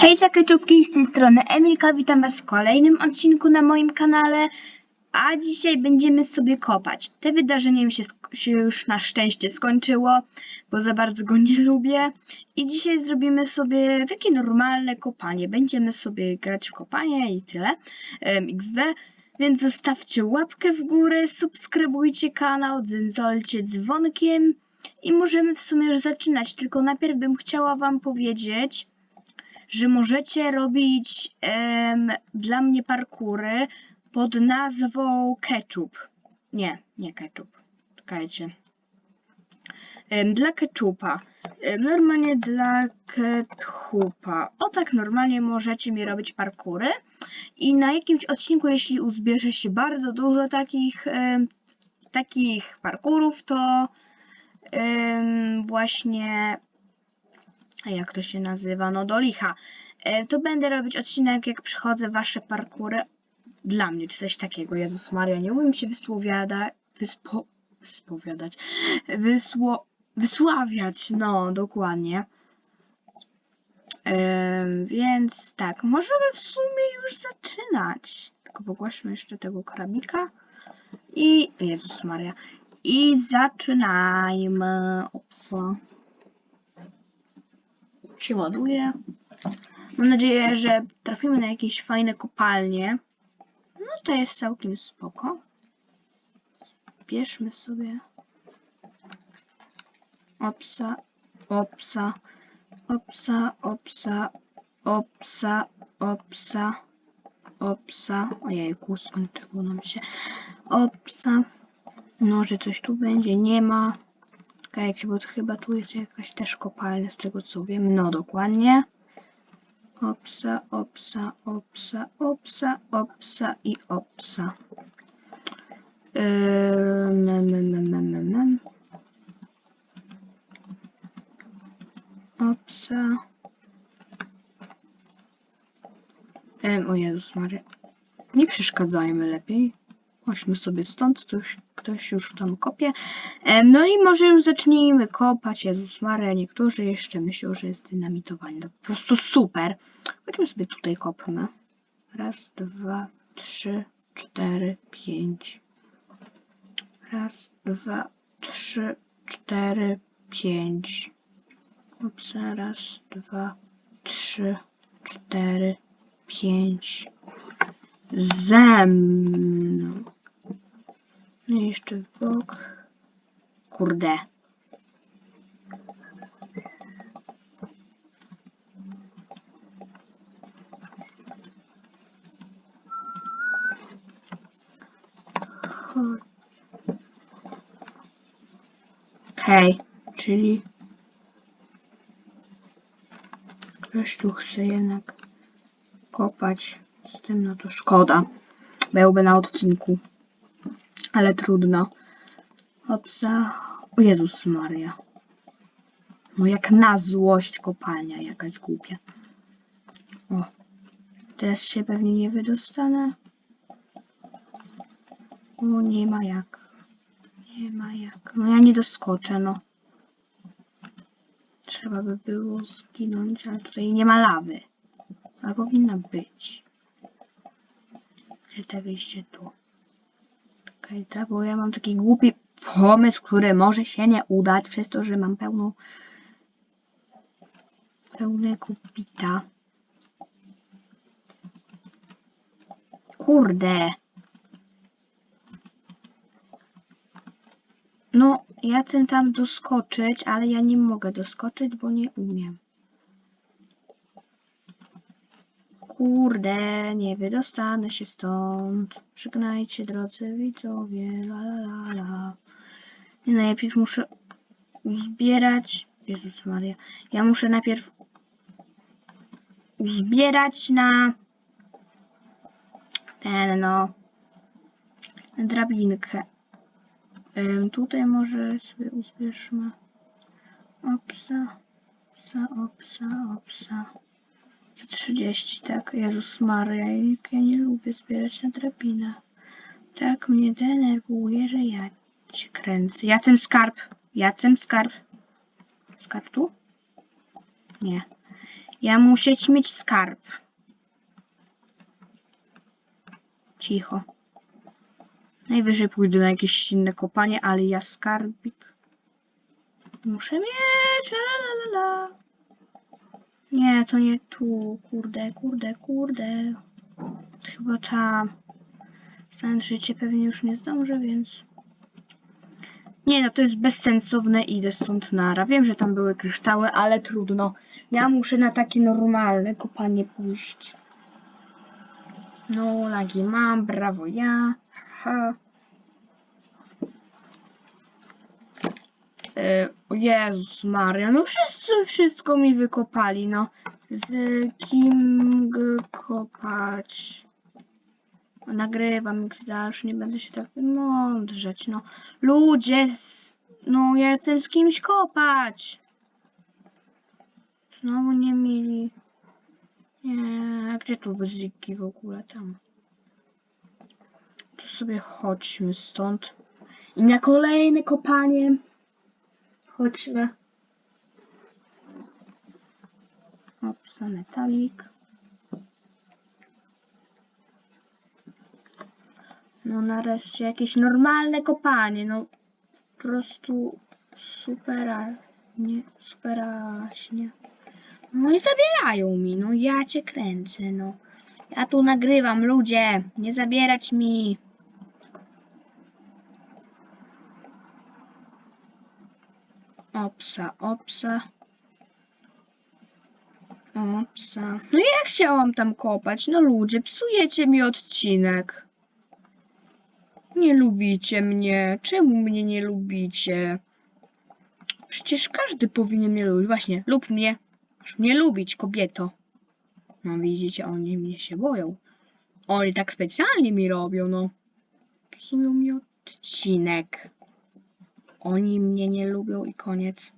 Hej, czubki z tej strony Emilka, witam was w kolejnym odcinku na moim kanale, a dzisiaj będziemy sobie kopać. Te wydarzenie mi się, się już na szczęście skończyło, bo za bardzo go nie lubię. I dzisiaj zrobimy sobie takie normalne kopanie. Będziemy sobie grać w kopanie i tyle, XD, więc zostawcie łapkę w górę, subskrybujcie kanał, dzyndzolcie dzwonkiem. I możemy w sumie już zaczynać, tylko najpierw bym chciała wam powiedzieć, że możecie robić dla mnie parkury pod nazwą ketchup. Nie, nie ketchup. Czekajcie. Dla ketchupa. Normalnie dla ketchupa. O tak normalnie możecie mi robić parkury. I na jakimś odcinku, jeśli uzbierze się bardzo dużo takich, takich parkurów, to właśnie jak to się nazywa, no do licha. E, to będę robić odcinek, jak przychodzę wasze parkury. Dla mnie, czy coś takiego, Jezus Maria, nie umiem się wysłowiada, wyspo, wyspowiadać, wysło, wysławiać, no, dokładnie. Em, więc tak, możemy w sumie już zaczynać. Tylko pogłaśmy jeszcze tego krabika. I, Jezus Maria, i zaczynajmy. Opsa się ładuje. Mam nadzieję, że trafimy na jakieś fajne kopalnie. No to jest całkiem spoko. Bierzmy sobie. Opsa, opsa, opsa, opsa, opsa, opsa, opsa. Ojejku, skończyło nam się. Opsa. No, że coś tu będzie, nie ma. Czekajcie, bo chyba tu jest jakaś też kopalnia, z tego co wiem. No, dokładnie. Opsa, opsa, opsa, opsa, opsa i opsa. Yy, mem, mem, mem, mem. Opsa. Em, o Jezus Maria. Nie przeszkadzajmy lepiej. Chodźmy sobie stąd, ktoś, ktoś już tam kopie. Em, no i może już zacznijmy kopać. Jezus Maria, niektórzy jeszcze myślą, że jest dynamitowanie. To po prostu super. Chodźmy sobie tutaj kopmy. Raz, dwa, trzy, cztery, pięć. Raz, dwa, trzy, cztery, pięć. Ups, raz, dwa, trzy, cztery, pięć. Ze mną. No jeszcze w bok. Kurde. Okej, czyli ktoś tu chce jednak kopać z tym, no to szkoda. Byłby na odcinku. Ale trudno. Opsa. O Jezus Maria. No jak na złość kopalnia jakaś głupia. O. Teraz się pewnie nie wydostanę. O, nie ma jak. Nie ma jak. No ja nie doskoczę, no. Trzeba by było zginąć, ale tutaj nie ma lawy. A powinna być. Gdzie te wyjście tu? Okej, tak, bo ja mam taki głupi pomysł, który może się nie udać przez to, że mam pełną pełnego bita. Kurde. No, ja chcę tam doskoczyć, ale ja nie mogę doskoczyć, bo nie umiem. Kurde, nie wydostanę się stąd. Żegnajcie, drodzy widzowie, la la la la. I najpierw muszę uzbierać... Jezus Maria. Ja muszę najpierw uzbierać na ten, no, na drabinkę. Ym, tutaj może sobie uzbierzmy opsa, opsa, opsa, opsa. Za 30, tak? Jezus Maria, ja nie lubię zbierać na drabinę. Tak mnie denerwuje, że ja cię kręcę. Jacem skarb. Jacem skarb. Skarb tu? Nie. Ja muszę mieć skarb. Cicho. Najwyżej pójdę na jakieś inne kopanie, ale ja skarbik muszę mieć. La, la, la, la. Nie, to nie tu. Kurde, kurde, kurde. Chyba ta. Całe życie pewnie już nie zdążę, więc. Nie no, to jest bezsensowne, idę stąd nara. Wiem, że tam były kryształy, ale trudno. Ja muszę na takie normalne kopanie pójść. No, lagi mam, brawo ja. Ha. O Jezus Maria, no wszyscy wszystko mi wykopali, no. Z kim kopać? No, Nagrywam XD, już nie będę się tak mądrzeć, no. Ludzie, z... no ja chcę z kimś kopać. Znowu nie mieli. Nie, a gdzie tu wyzyki w ogóle tam? To sobie chodźmy stąd. I na kolejne kopanie. Chodźmy. Opsa metalik. No nareszcie jakieś normalne kopanie, no po prostu supera, nie, superaśnie. No i zabierają mi, no ja cię kręcę, no. Ja tu nagrywam, ludzie, nie zabierać mi. Opsa, opsa. Opsa. No ja chciałam tam kopać, no ludzie, psujecie mi odcinek. Nie lubicie mnie. Czemu mnie nie lubicie? Przecież każdy powinien mnie lubić. Właśnie, lub mnie. Masz mnie lubić, kobieto. No widzicie, oni mnie się boją. Oni tak specjalnie mi robią, no. Psują mi odcinek. Oni mnie nie lubią i koniec.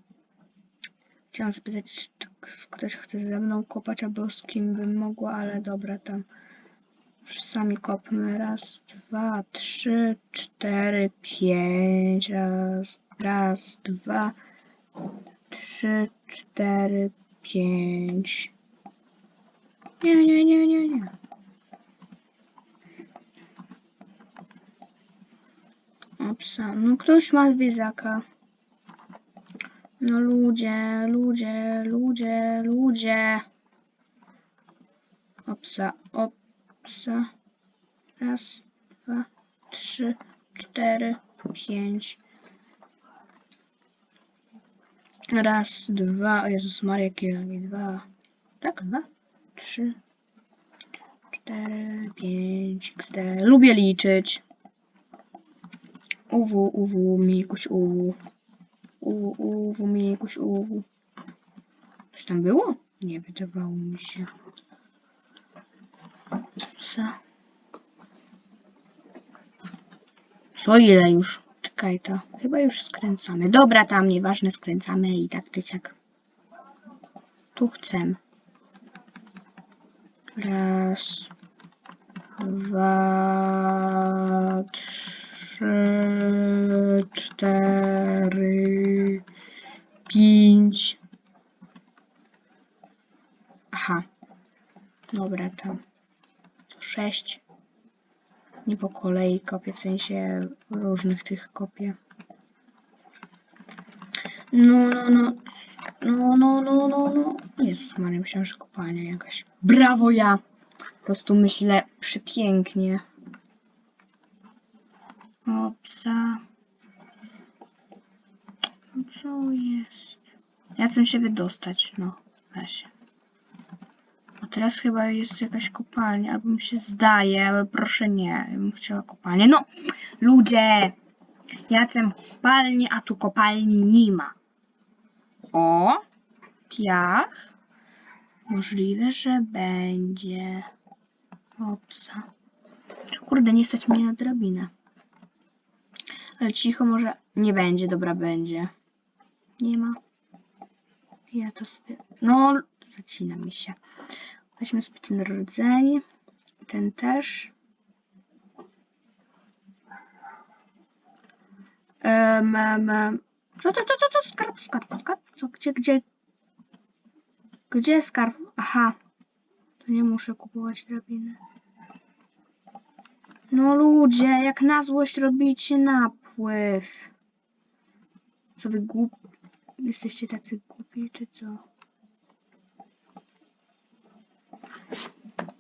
Chciałam zapytać, czy ktoś chce ze mną kopać, albo z kim bym mogła, ale dobra, tam. Już sami kopmy. Raz, dwa, trzy, cztery, pięć. Raz, raz, dwa, trzy, cztery, pięć. Nie, nie, nie, nie, nie. Opsa. No ktoś ma wizaka. No ludzie, ludzie, ludzie, ludzie. Opsa, opsa. Raz, dwa, trzy, cztery, pięć. Raz, dwa, o Jezus Maria, jakie dwa. Tak, dwa, trzy, cztery, pięć, cztery. Lubię liczyć. Uwu, uwu, mikuś, uwu. Uwu, uwu, mikuś, uwu. Coś tam było? Nie, wydawało mi się. Co? Co ile już? Czekaj to. Chyba już skręcamy. Dobra, tam nieważne, skręcamy i tak tyciak. Tu chcę. Raz, dwa, trzy, cztery, pięć. Aha. Dobra, tam. Sześć. Nie po kolei kopię, w sensie różnych tych kopię. No, no, no. No, no, no, no, no. Jezus Maria, myślałam, że kopalnia jakaś. Brawo ja! Po prostu myślę przepięknie. Opsa. No co jest? Chcę się wydostać, no. Weź. A teraz chyba jest jakaś kopalnia, albo mi się zdaje, ale proszę nie, ja bym chciała kopalnię. No, ludzie! Ja chcę kopalnię, a tu kopalni nie ma. O! Piach. Możliwe, że będzie. Opsa. Kurde, nie stać mnie na drabinę. Ale cicho może... Nie będzie, dobra, będzie. Nie ma. Ja to sobie... No, zacina mi się. Weźmy sobie ten rdzeń. Ten też. Um, um. Co to, to, to, to, skarb, skarb, skarb. Co, gdzie, gdzie? Gdzie skarb? Aha. To nie muszę kupować drabiny. No ludzie, jak na złość robicie napływ. Co wy głupi? Jesteście tacy głupi, czy co?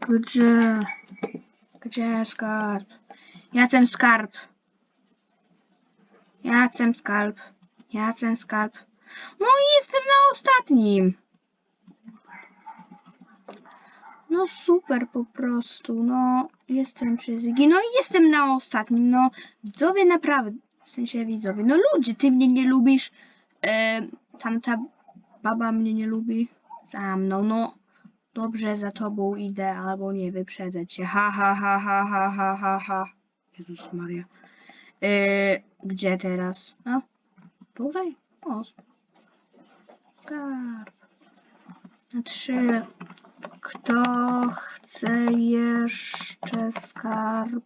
Gdzie? Gdzie skarb? Jacem skarb. Jacem skarb. Jacem skarb. No i jestem na ostatnim. No super po prostu, no jestem przez Igi, no i jestem na ostatnim, no widzowie naprawdę, w sensie widzowie, no ludzie, ty mnie nie lubisz, E, tamta baba mnie nie lubi. Za mną, no. Dobrze, za tobą idę, albo nie wyprzedzę cię. Ha, ha, ha, ha, ha, ha, ha, ha. Jezus Maria. Yy, gdzie teraz? No, tutaj? O. Skarb. Trzy. Kto chce jeszcze skarb?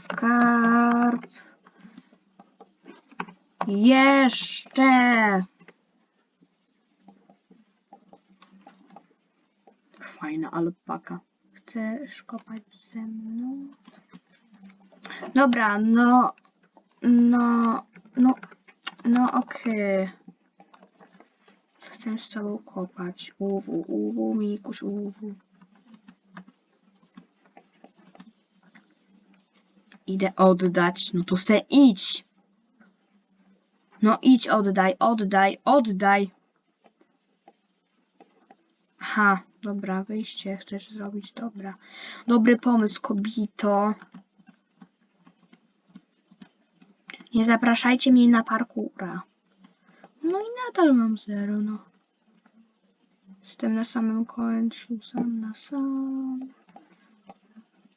Skarb. Jeszcze. Fajna alpaka. Chcesz kopać ze mną? Dobra, no, no, no, no okej. Chcę z tobą kopać. Uwu, uwu, mikuś, uwu. Idę oddać. No to se idź. No idź, oddaj, oddaj, oddaj. Ha, dobra, wyjście chcesz zrobić, dobra. Dobry pomysł, kobito. Nie zapraszajcie mnie na parkura. No i nadal mam zero, no. Jestem na samym końcu, sam na sam.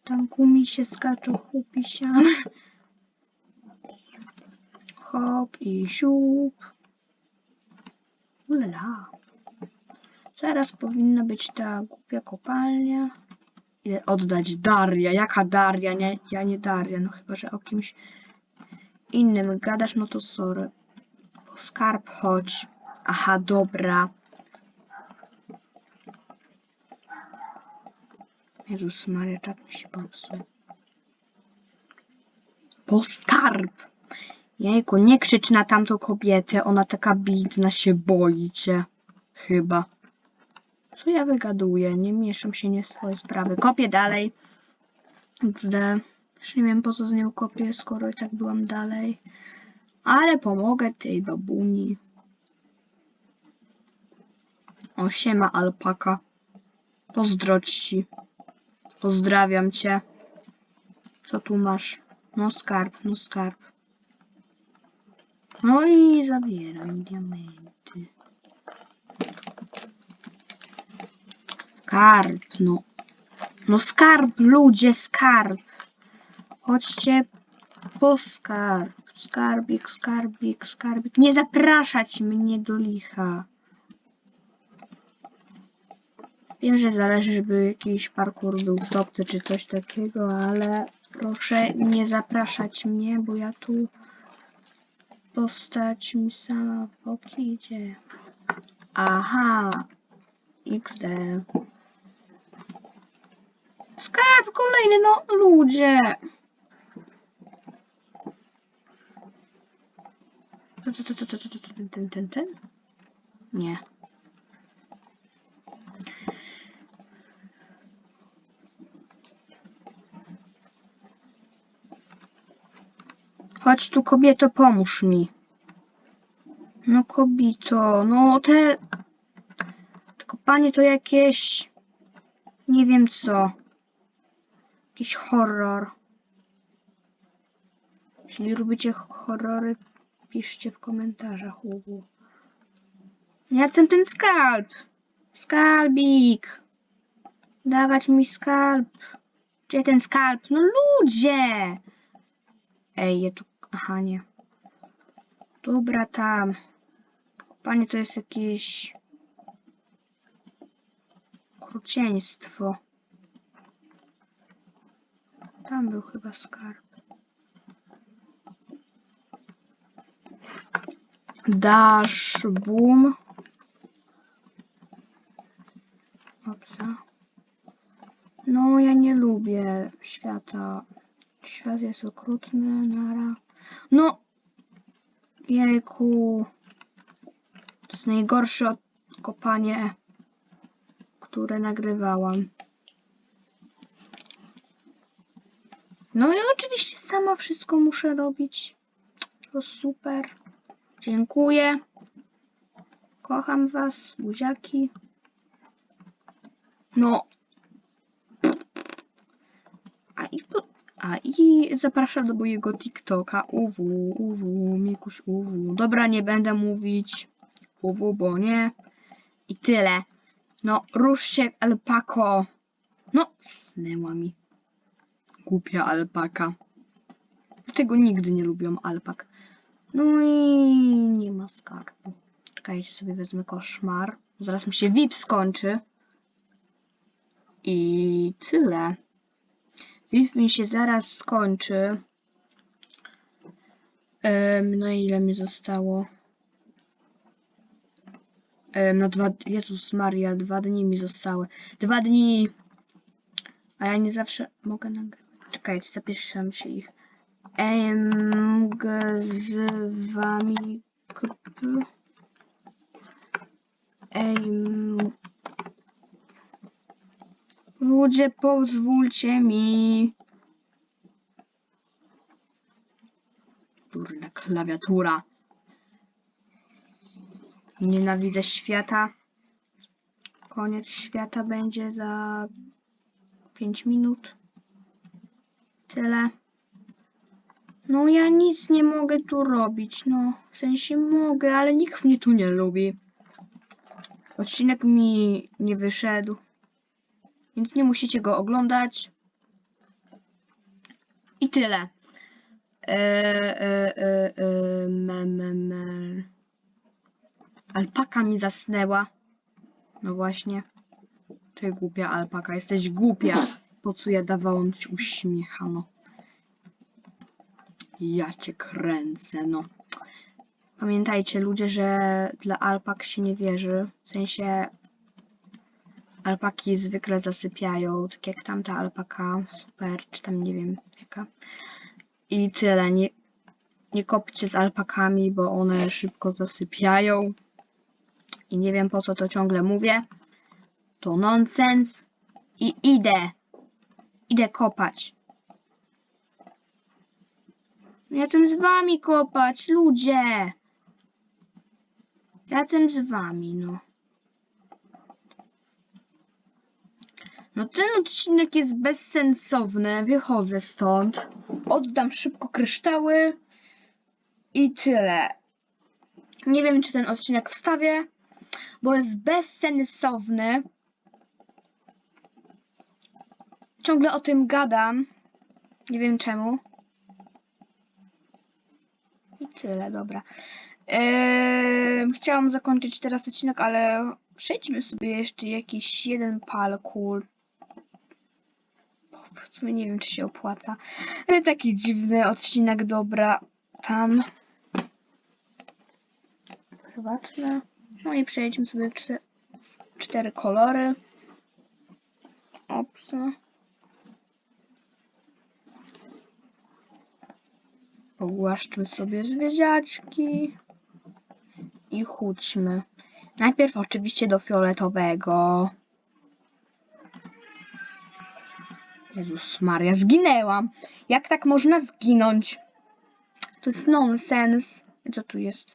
Tam kumi się skaczą, chupi się. Hop i siup. Ulala. Zaraz powinna być ta głupia kopalnia. Idę oddać Daria. Jaka Daria? Nie, ja nie Daria. No chyba, że o kimś innym gadasz, no to sorry. Po skarb chodź. Aha, dobra. Jezus Maria, czap mi się popsuł. Po skarb! Jejku, nie krzycz na tamtą kobietę, ona taka biedna się boi cię. Chyba. Co ja wygaduję? Nie mieszam się nie swoje sprawy. Kopię dalej. XD. Już nie wiem po co z nią kopię, skoro i tak byłam dalej. Ale pomogę tej babuni. O, siema alpaka. Pozdro ci. Pozdrawiam cię. Co tu masz? No skarb, no skarb. No i zabieram diamenty. Skarb, no. No skarb, ludzie, skarb. Chodźcie po skarb. Skarbik, skarbik, skarbik. Nie zapraszać mnie do licha. Wiem, że zależy, żeby jakiś parkour był w topce czy coś takiego, ale proszę nie zapraszać mnie, bo ja tu postać mi sama w boki idzie. Aha. XD. Skarb kolejny, no ludzie. Ten, ten, ten, ten? Nie. Chodź tu, kobieto, pomóż mi. No, kobito, no te... Te kopanie to jakieś... Nie wiem co. Jakiś horror. Jeśli lubicie horrory, piszcie w komentarzach, uwu. Ja chcę ten skalp. Skalbik. Dawać mi skalp. Gdzie ten skalp? No ludzie! Ej, je tu... Aha, nie. Dobra, tam. Panie, to jest jakieś... Okrucieństwo. Tam był chyba skarb. Dash boom. Opsa. No, ja nie lubię świata. Świat jest okrutny, nara. No! Jejku. To jest najgorsze kopanie, które nagrywałam. No i oczywiście sama wszystko muszę robić. To super. Dziękuję. Kocham was, buziaki. No. A i, po, a i zapraszam do mojego TikToka. UW, UW, Mikuś UW. Dobra, nie będę mówić UW, bo nie. I tyle. No, rusz się, alpako. No, snęła mi. Głupia alpaka. Dlatego nigdy nie lubiłam alpak. No i nie ma skarbu. Czekajcie, sobie wezmę koszmar. Zaraz mi się VIP skończy. I tyle. VIP mi się zaraz skończy. Em, na ile mi zostało? Em, na dwa... Jezus Maria, dwa dni mi zostały. Dwa dni! A ja nie zawsze mogę nagrywać. Czekajcie, zapiszę się ich. G, z wami kp. Ludzie, pozwólcie mi. Durna klawiatura. Nienawidzę świata. Koniec świata będzie za 5 minut. Tyle. No ja nic nie mogę tu robić, no. W sensie mogę, ale nikt mnie tu nie lubi. Odcinek mi nie wyszedł. Więc nie musicie go oglądać. I tyle. E, e, e. Alpaka mi zasnęła. No właśnie. Ty głupia alpaka, jesteś głupia. Po co ja dawałam ci uśmiechano? Ja cię kręcę, no. Pamiętajcie ludzie, że dla alpak się nie wierzy. W sensie alpaki zwykle zasypiają, tak jak tamta alpaka, super, czy tam nie wiem jaka. I tyle, nie, nie kopcie z alpakami, bo one szybko zasypiają. I nie wiem po co to ciągle mówię. To nonsens. I idę. Idę kopać. Ja chcę z wami kopać, ludzie. Ja chcę z wami, no. No ten odcinek jest bezsensowny. Wychodzę stąd. Oddam szybko kryształy. I tyle. Nie wiem, czy ten odcinek wstawię, bo jest bezsensowny. Ciągle o tym gadam. Nie wiem czemu. I tyle, dobra. Eee, chciałam zakończyć teraz odcinek, ale przejdźmy sobie jeszcze jakiś jeden parkour. W sumie nie wiem, czy się opłaca. Ale taki dziwny odcinek, dobra. Tam. Prywatne. No i przejdźmy sobie w cztery, w cztery kolory. Opsa. Pogłaszczmy sobie zwierzaczki i chudźmy. Najpierw oczywiście do fioletowego. Jezus Maria, zginęłam. Jak tak można zginąć? To jest nonsens. Co tu jest?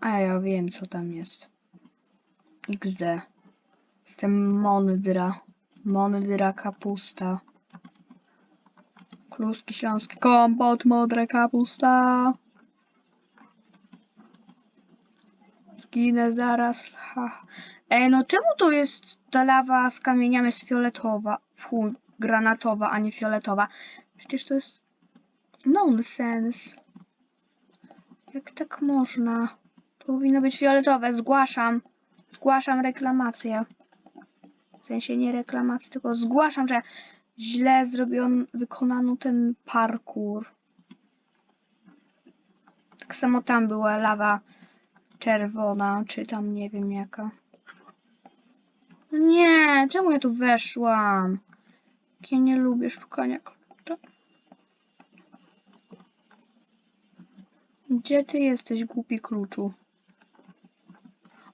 A ja wiem, co tam jest. XD. Jestem mądra. Mądra kapusta. Kluski śląskie, kompot, modra kapusta. Zginę zaraz. Ha. Ej, no czemu to jest ta lawa z kamieniami jest fioletowa? Fu, granatowa, a nie fioletowa. Przecież to jest nonsens. Jak tak można? To powinno być fioletowe. Zgłaszam. Zgłaszam reklamację. W sensie nie reklamację, tylko zgłaszam, że źle zrobion, wykonano ten parkour. Tak samo tam była lawa czerwona, czy tam nie wiem jaka. Nie, czemu ja tu weszłam? Ja nie lubię szukania klucza. Gdzie ty jesteś, głupi kluczu?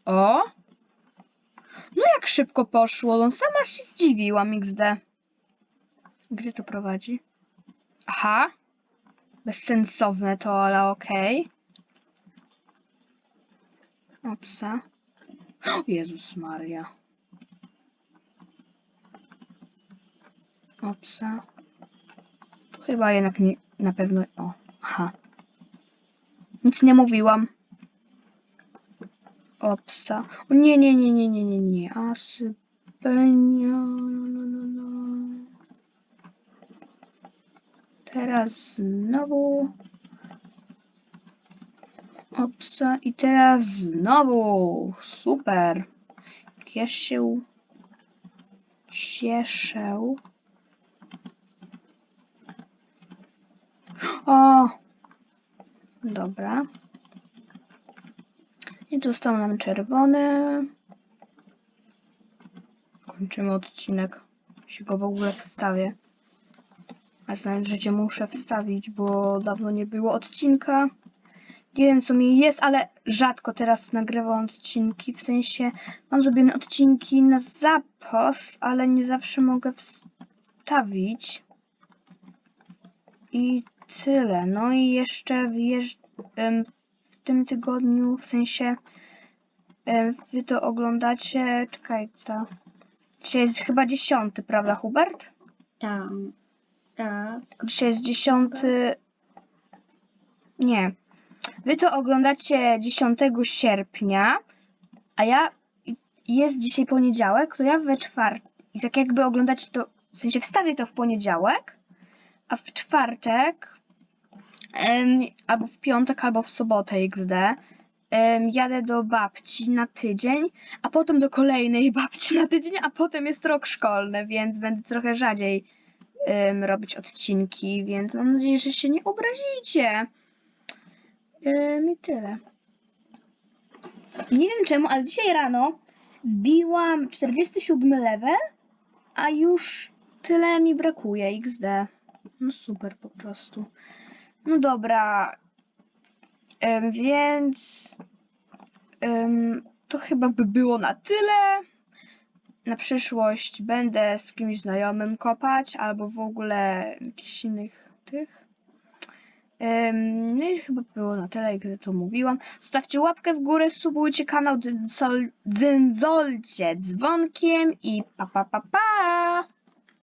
O! No jak szybko poszło, no sama się zdziwiłam, XD. Gdzie to prowadzi? Aha. Bezsensowne to, ale okej. Opsa. O Jezus Maria. Opsa. To chyba jednak nie, na pewno... O, aha. Nic nie mówiłam. Opsa. O nie, nie, nie, nie, nie, nie, nie. Asypenia. No, no, no. Teraz znowu. Opsa. I teraz znowu. Super. Jak Ja się cieszę. O! Dobra. I został nam czerwony. Kończymy odcinek. Jeśli go w ogóle wstawię. A znając życie muszę wstawić, bo dawno nie było odcinka. Nie wiem co mi jest, ale rzadko teraz nagrywam odcinki. W sensie mam zrobione odcinki na zapas, ale nie zawsze mogę wstawić. I tyle. No i jeszcze w tym tygodniu, w sensie wy to oglądacie, czekaj, to dzisiaj jest chyba dziesiąty, prawda Hubert? Tam. Tak. Dzisiaj jest dziesiąty, nie, wy to oglądacie 10 sierpnia, a ja, jest dzisiaj poniedziałek, to ja we czwartek, i tak jakby oglądacie to, w sensie wstawię to w poniedziałek, a w czwartek, em, albo w piątek, albo w sobotę XD, em, jadę do babci na tydzień, a potem do kolejnej babci na tydzień, a potem jest rok szkolny, więc będę trochę rzadziej em, robić odcinki, więc mam nadzieję, że się nie obrazicie. Em, I tyle. Nie wiem czemu, ale dzisiaj rano wbiłam 47 level, a już tyle mi brakuje XD. No super po prostu. No dobra. Więc to chyba by było na tyle. Na przyszłość będę z kimś znajomym kopać, albo w ogóle jakichś innych tych. No i chyba było na tyle, jak to mówiłam. Zostawcie łapkę w górę, subujcie kanał, dzyndzolcie dzwonkiem i pa pa pa pa!